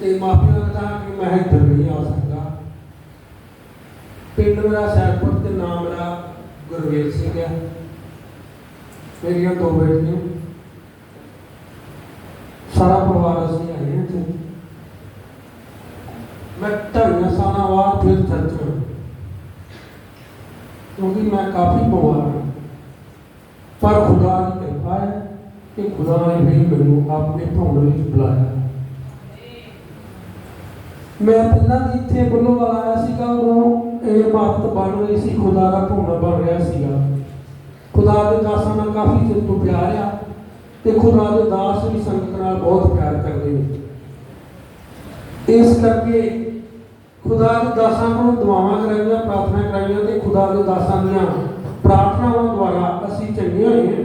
ਤੇ ਮਾਫੀ ਮੰਗਦਾ ਹਾਂ ਕਿ ਮੈਂ ਇੱਧਰ ਨਹੀਂ ਆ ਸਕਦਾ। ਪਿੰਡ ਮੇਰਾ ਸੈਦਪੁਰ ਤੇ ਨਾਮ ਮੇਰਾ ਗੁਰਵੇਲ ਸਿੰਘ ਹੈ ਮੇਰੀਆਂ ਦੋ ਬੇਟੀਆਂ। ਸਾਰਾ ਪਰਿਵਾਰ ਅਸੀਂ ਆਏ ਹਾਂ ਇੱਥੇ। ਮੈਂ ਢਾਈਆਂ ਸਾਲਾਂ ਬਾਅਦ ਫਿਰ ਚਰਚ ਹੋਇਆ ਕਿਉਂਕਿ ਮੈਂ ਕਾਫੀ ਬਿਮਾਰ ਹਾਂ। ਪਰ ਖੁਦਾ ਦੀ ਕਿਰਪਾ ਹੈ ਕਿ ਖੁਦਾ ਨੇ ਵੀ ਮੈਨੂੰ ਆਪਣੇ ਭਵਨ ਵਿੱਚ ਬੁਲਾਇਆ। ਮੈਂ ਪਹਿਲਾਂ ਵੀ ਇੱਥੇ ਬੁੱਲੋ ਵਾਲਾ ਆਇਆ ਸੀਗਾ, ਉਦੋਂ ਇਹ ਇਮਾਰਤ ਬਣ ਰਹੀ ਸੀ, ਖੁਦਾ ਦਾ ਭਵਨ ਬਣ ਰਿਹਾ ਸੀਗਾ। ਖੁਦਾ ਦੇ ਦਾਸਾਂ ਨਾਲ ਕਾਫੀ ਚਿਰ ਤੋਂ ਪਿਆਰ ਆ ਤੇ ਖੁਦਾ ਦੇ ਦਾਸ ਵੀ ਸੰਗਤ ਨਾਲ ਬਹੁਤ ਪਿਆਰ ਕਰਦੇ ਨੇ। ਇਸ ਕਰਕੇ ਖੁਦਾ ਦੇ ਦਾਸਾਂ ਨੂੰ ਦੁਆਵਾਂ ਕਰਾਈਆਂ, ਪ੍ਰਾਰਥਨਾ ਕਰਾਈਆਂ ਤੇ ਖੁਦਾ ਦੇ ਦਾਸਾਂ ਦੀਆਂ ਪ੍ਰਾਰਥਨਾਵਾਂ ਦੁਆਰਾ ਅਸੀਂ ਚੰਗੇ ਹੋਏ ਹਾਂ।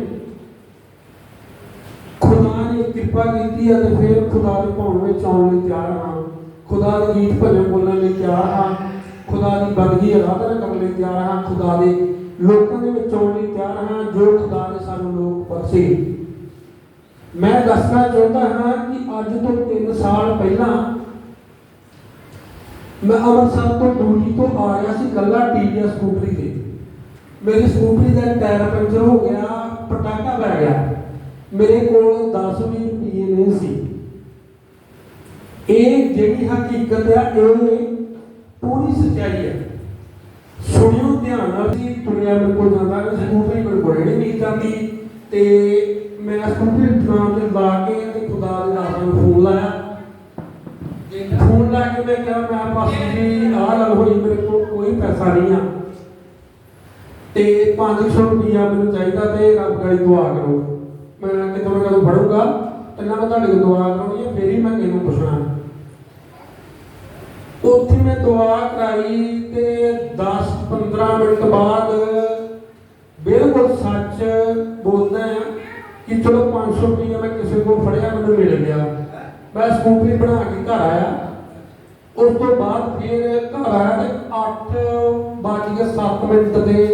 ਖੁਦਾ ਨੇ ਕਿਰਪਾ ਕੀਤੀ ਅਤੇ ਫਿਰ ਖੁਦਾ ਦੇ ਭਵਨ ਵਿੱਚ ਆਉਣ ਲਈ ਤਿਆਰ ਹਾਂ। ਖੁਦਾ ਦੇ ਗੀਤ ਭਜਨ ਬੋਲਣ ਲਈ ਤਿਆਰ ਹਾਂ। ਖੁਦਾ ਦੀ ਬੰਦਗੀ ਆਰਾਧਨਾ ਕਰਨ ਲਈ ਤਿਆਰ ਹਾਂ। ਖੁਦਾ ਦੇ ਲੋਕਾਂ ਦੇ ਵਿੱਚ ਆਉਣ ਲਈ ਤਿਆਰ ਹਾਂ, ਜੋ ਖੁਦਾ ਨੇ ਸਾਨੂੰ ਲੋਕ ਬਖਸ਼ੇ ਮੈਂ ਦੱਸਣਾ ਚਾਹੁੰਦਾ ਹਾਂ ਕਿ ਅੱਜ ਤੋਂ 3 ਸਾਲ ਪਹਿਲਾਂ ਮੈਂ ਅੰਮ੍ਰਿਤਸਰ ਤੋਂ ਡਿਊਟੀ ਤੋਂ ਆ ਰਿਹਾ ਸੀ ਕੱਲਾ ਟੀਵੀਐਸ ਸਕੂਟਰੀ ਤੇ। ਮੇਰੀ ਸਕੂਟਰੀ ਦਾ ਟਾਇਰ ਪੰਚਰ ਹੋ ਗਿਆ, ਪਟਾਕਾ ਪੈ ਗਿਆ। ਮੇਰੇ ਕੋਲ 10 ਵੀ ਰੁਪਏ ਨਹੀਂ ਸੀ। ਇਹ ਜਿਹੜੀ ਹਕੀਕਤ ਆ, ਇਹ ਪੂਰੀ ਸੱਚਾਈ ਹੈ ਸੁਣਿਓ ਧਿਆਨ ਨਾਲ ਜੀ ਦੁਨੀਆ ਮੇਰੇ ਕੋਲ ਜਾਂਦਾ ਕਿ ਸਕੂਟਰੀ ਮੇਰੇ ਕੋਲ ਨਹੀਂ ਨਹੀਂ ਜਾਂਦੀ। ਤੇ ਮੈਂ ਸਕੂਟਰੀ ਥਾਂ ਤੇ ਲਾ ਕੇ ਤੇ ਖੁਦਾ ਦੇ ਦਾਸਾਂ ਨੂੰ ਫੋਨ ਲਾਇਆ। ਤੇ ਫੋਨ ਲਾ ਕੇ ਮੈਂ ਕਿਹਾ, ਮੈਂ ਬਸ ਜੀ, ਆਹ ਗੱਲ ਹੋਈ, ਮੇਰੇ ਕੋਲ ਕੋਈ ਪੈਸਾ ਨਹੀਂ ਆ। ਤੇ 500 ਰੁਪਇਆ ਮੈਨੂੰ ਚਾਹੀਦਾ ਤੇ ਰੱਬ ਗਾੜੀ ਦੁਆ ਕਰੋ ਮੈਂ ਕਿਤੋਂ ਨਾ ਕਦੋਂ ਫੜੂਗਾ। ਤੇ ਮੈਂ ਤੁਹਾਡੇ ਕੋਲ ਦੁਆ ਕਰਾਉਣੀ ਹੈ, ਫੇਰ ਹੀ ਮੈਂ ਕਿਹਨੂੰ ਪੁੱਛਣਾ। ਉੱਥੇ ਮੈਂ ਦੁਆ ਕਰਾਈ ਤੇ 10-15 ਮਿੰਟ ਬਾਅਦ ਬਿਲਕੁਲ ਸੱਚ ਬੋਲਦਾ ਹਾਂ ਕਿ ਚਲੋ 500 ਰੁਪਏ ਮੈਂ ਕਿਸੇ ਕੋਲ ਫੜਿਆ, ਮੈਨੂੰ ਮਿਲ ਗਿਆ। ਮੈਂ ਸਕੂਟਰੀ ਬਣਾ ਕੇ ਘਰ ਆਇਆ। ਉਸ ਤੋਂ ਬਾਅਦ ਫਿਰ ਘਰ ਆਇਆ ਤੇ 8 ਵੱਜ ਕੇ 7 ਮਿੰਟ ਤੇ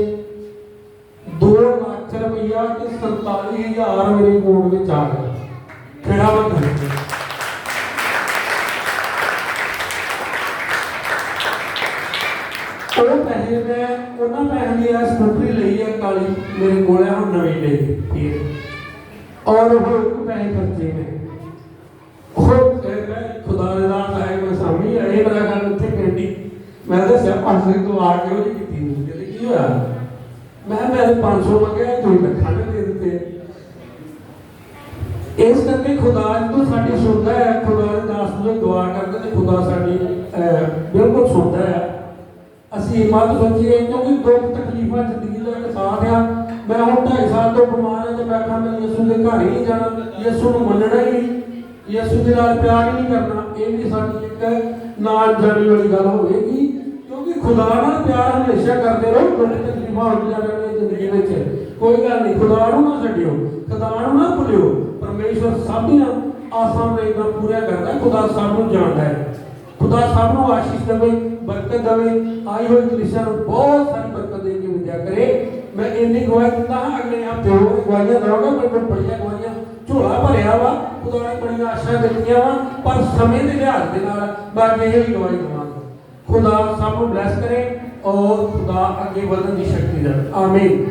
2 ਲੱਖ ਰੁਪਈਆ ਤੇ 47000 ਮੇਰੇ ਅਕਾਊਂਟ ਵਿੱਚ ਆ ਗਿਆ। ਕਿਹੜਾ ਬੰਦਾ ਉਹ ਪੈਸੇ ਮੈਂ ਉਹਨਾਂ ਪੈਸੇ ਦੀ ਆ ਸਕੂਟਰੀ ਲਈ ਆ ਕਾਲੀ ਮੇਰੇ ਕੋਲ ਆ ਹੁਣ ਨਵੀਂ ਲਈ ਫਿਰ ਔਰ ਉਹ ਪੈਸੇ ਖਰਚੇ ਨੇ ਉਹ ਮੈਂ ਖੁਦਾ ਦੇ ਨਾਲ ਆਏ ਮੈਂ ਸਾਹਮਣੇ ਆਏ ਮੇਰਾ ਗੱਲ ਉੱਥੇ ਪਿੰਡੀ ਮੈਂ ਦੱਸਿਆ ਪਾਸੇ ਤੋਂ ਆ ਕੇ ਉਹਦੀ ਕੀਤੀ ਹੋਈ ਕਹਿੰਦੇ ਕੀ ਹੋਇਆ ਮੈਂ ਮੈਂ 500 ਮੰਗਿਆ ਤੂੰ ਲੱਖਾਂ ਦੇ ਦਿੱਤੇ ਇਸ ਕਰਕੇ ਖੁਦਾ ਜਦੋਂ ਸਾਡੀ ਸੁਣਦਾ ਹੈ, ਖੁਦਾ ਦੇ ਦਾਸ ਨੂੰ ਦੁਆ ਕਰਦੇ ਤੇ ਖੁਦਾ ਸਾਡੀ ਬਿਲਕੁਲ ਸੁਣਦਾ ਹੈ। ਅਸੀਂ ਇਹ ਮਤ ਸੋਚੀਏ ਕਿਉਂਕਿ ਦੁੱਖ ਤਕਲੀਫਾਂ ਜ਼ਿੰਦਗੀ ਦਾ ਇੱਕ ਸਾਥ ਆ। ਮੈਂ ਹੁਣ 2.5 ਸਾਲ ਤੋਂ ਬਿਮਾਰ ਹਾਂ ਤੇ ਮੈਂ ਕਹਾਂ ਮੈਂ ਯਿਸੂ ਦੇ ਘਰ ਹੀ ਨਹੀਂ ਜਾਣਾ, ਯਿਸੂ ਨੂੰ ਮੰਨਣਾ ਹੀ ਨਹੀਂ। ਯਿਸੂ ਦੇ ਨਾਲ ਪਿਆਰ ਹੀ ਨਹੀਂ ਕਰਨਾ। ਇਹ ਵੀ ਸਾਡੀ ਇੱਕ ਨਾਲ ਜਾਣੀ ਵਾਲੀ ਗੱਲ ਹੋਵੇਗੀ, ਕਿਉਂਕਿ ਖੁਦਾ ਨਾਲ ਪਿਆਰ ਹਮੇਸ਼ਾ ਕਰਦੇ ਰਹੋ ਦੁੱਖ ਤਕਲੀਫਾਂ ਹੁੰਦੀਆਂ ਰਹਿਣਗੀਆਂ ਜ਼ਿੰਦਗੀ ਵਿੱਚ। ਕੋਈ ਗੱਲ ਨਹੀਂ, ਖੁਦਾ ਨੂੰ ਨਾ ਛੱਡਿਓ, ਖੁਦਾ ਨੂੰ ਨਾ ਭੁੱਲਿਓ। ਪਰਮੇਸ਼ਵਰ ਸਭ ਦੀਆਂ ਆਸਾਂ ਦੇ ਦਾ ਪੂਰਾ ਕਰਦਾ ਖੁਦਾ ਸਭ ਨੂੰ ਜਾਣਦਾ ਹੈ ਖੁਦਾ ਸਭ ਨੂੰ ਆਸ਼ੀਸ਼ ਦੇਵੇ ਬਰਕਤ ਦੇਵੇ ਆਈ ਹੋਈ ਕਲੀਸਿਆ ਨੂੰ ਬਹੁਤ ਸਾਰੀ ਬਰਕਤ ਦੇ ਕੇ ਵਿਦਿਆ ਕਰੇ ਮੈਂ ਇੰਨੀ ਗਵਾਹੀ ਦਿੰਦਾ ਹਾਂ ਅਗਲੇ ਹਫ਼ਤੇ ਹੋਰ ਗਵਾਹੀਆਂ ਦਵਾਂਗਾ ਮੇਰੇ ਕੋਲ ਬੜੀਆਂ ਗਵਾਹੀਆਂ ਝੋਲਾ ਭਰਿਆ ਵਾ ਖੁਦਾ ਨੇ ਬੜੀਆਂ ਆਸ਼ਾ ਦਿੱਤੀਆਂ ਵਾ ਪਰ ਸਮੇਂ ਦੇ ਲਿਹਾਜ਼ ਦੇ ਨਾਲ ਮੈਂ ਇਹ ਹੀ ਗਵਾਹੀ ਦਵਾਂਗਾ ਖੁਦਾ ਸਭ ਨੂੰ ਬਲੈਸ ਕਰੇ ਔਰ ਖੁਦਾ ਅੱਗੇ ਵਧਣ ਦੀ ਸ਼ਕਤੀ ਦੇਵੇ ਆਮੀਨ